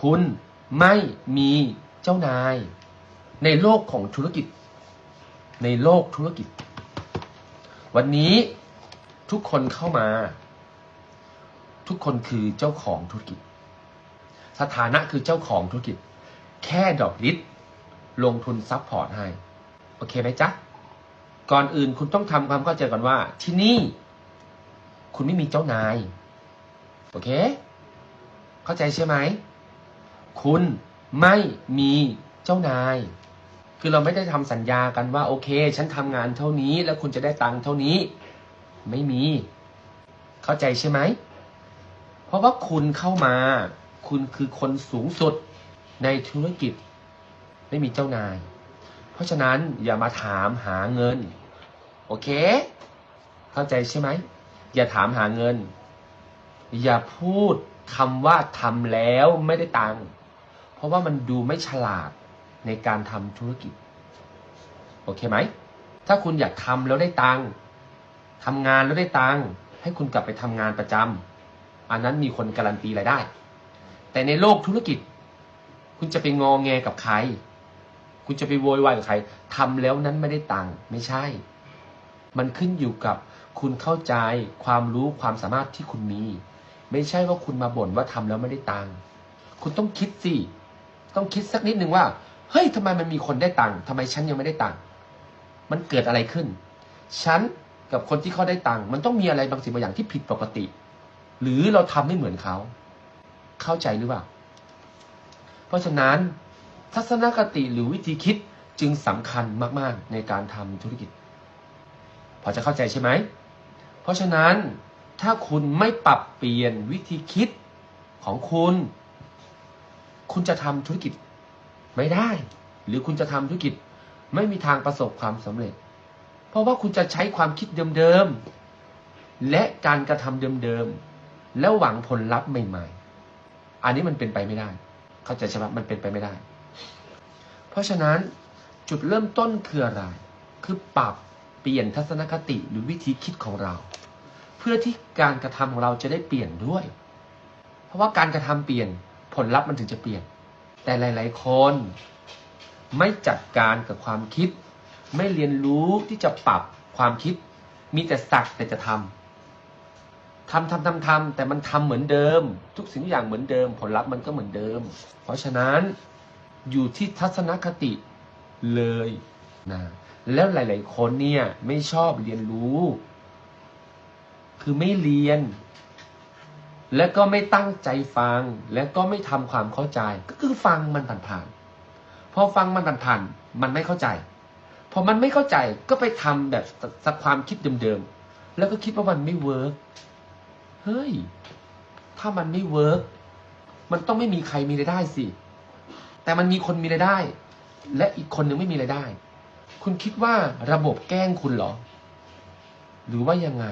คุณไม่มีเจ้านาย ในโลกของธุรกิจ ในโลกธุรกิจ วันนี้ทุกคนเข้ามา ทุกคนคือเจ้าของธุรกิจ สถานะคือเจ้าของธุรกิจ แค่ดอกลิตลงทุนซัพพอร์ตให้ โอเคไหมจ๊ะ ก่อนอื่นคุณต้องทำความเข้าใจก่อนว่า ที่นี่ คุณไม่มีเจ้านาย โอเค เข้าใจใช่ไหม คุณไม่มีเจ้านาย คือเราไม่ได้ทำสัญญากันว่า โอเค ฉันทำงานเท่านี้ แล้วคุณจะได้ตังค์เท่านี้ ไม่มี เข้าใจใช่ไหม เพราะว่าคุณเข้ามา คุณคือคนสูงสุดในธุรกิจ ไม่มีเจ้านาย เพราะฉะนั้นอย่ามาถามหาเงิน โอเค เข้าใจใช่ไหม อย่าถามหาเงิน อย่าพูดคำว่าทำแล้วไม่ได้ตังค์ เพราะว่ามันดูไม่ฉลาดในการทำธุรกิจ โอเคไหม ถ้าคุณอยากทำแล้วได้ตังค์ทำงานแล้วได้ตังค์ให้คุณกลับไปทำงานประจำอันนั้นมีคนการันตีรายได้ แต่ในโลกธุรกิจ คุณจะไปงอแงกับใคร คุณจะไปโวยวายกับใครทำแล้วนั้นไม่ได้ตังค์ไม่ใช่ มันขึ้นอยู่กับคุณเข้าใจความรู้ความสามารถที่คุณมี ไม่ใช่ว่าคุณมาบ่นว่าทำแล้วไม่ได้ตังค์คุณต้องคิดสิ ต้องคิดสักนิดหนึ่งว่า เฮ้ยทำไมมันมีคนได้ตังค์ทำไมฉันยังไม่ได้ตังค์มันเกิดอะไรขึ้น ฉันกับคนที่เขาได้ตังค์มันต้องมีอะไรบางสิ่งบางอย่างที่ผิดปกติ หรือเราทำไม่เหมือนเขา เข้าใจหรือเปล่า เพราะฉะนั้นทัศนคติหรือวิธีคิดจึงสำคัญมาก ๆ ในการทำธุรกิจ พอจะเข้าใจใช่ไหม เพราะฉะนั้นถ้าคุณไม่ปรับเปลี่ยนวิธีคิดของคุณ คุณจะทำธุรกิจไม่ได้ หรือคุณจะทำธุรกิจไม่มีทางประสบความสำเร็จ เพราะว่าคุณจะใช้ความคิดเดิมๆและการกระทำเดิมๆแล้วหวังผลลัพธ์ใหม่ๆ อันนี้มันเป็นไปไม่ได้ เข้าใจใช่ไหมมันเป็นไปไม่ได้ เพราะฉะนั้นจุดเริ่มต้นคืออะไร คือปรับเปลี่ยนทัศนคติหรือวิธีคิดของเรา เพื่อที่การกระทำของเราจะได้เปลี่ยนด้วย เพราะว่าการกระทำเปลี่ยน ผลลัพธ์มันถึงจะเปลี่ยน แต่หลาย ๆ คน ไม่จัดการกับความคิด ไม่เรียนรู้ที่จะปรับความคิด มีแต่สักแต่จะทำทำทำทำทำแต่มันทำเหมือนเดิม ทุกสิ่งทุกอย่างเหมือนเดิม ผลลัพธ์มันก็เหมือนเดิม เพราะฉะนั้นอยู่ที่ทัศนคติเลยนะแล้วหลาย ๆ คนเนี่ยไม่ชอบเรียนรู้ คือไม่เรียน และก็ไม่ตั้งใจฟัง และก็ไม่ทำความเข้าใจ ก็คือฟังมันผ่านๆพอฟังมันผ่านๆมันไม่เข้าใจพอมันไม่เข้าใจก็ไปทำแบบสักความคิดเดิมๆแล้วก็คิดว่ามันไม่เวิร์กเฮ้ยถ้ามันไม่เวิร์กมันต้องไม่มีใครมีรายได้สิ แต่มันมีคนมีรายได้ และอีกคนหนึ่งไม่มีรายได้ คุณคิดว่าระบบแกล้งคุณเหรอ หรือว่ายังไง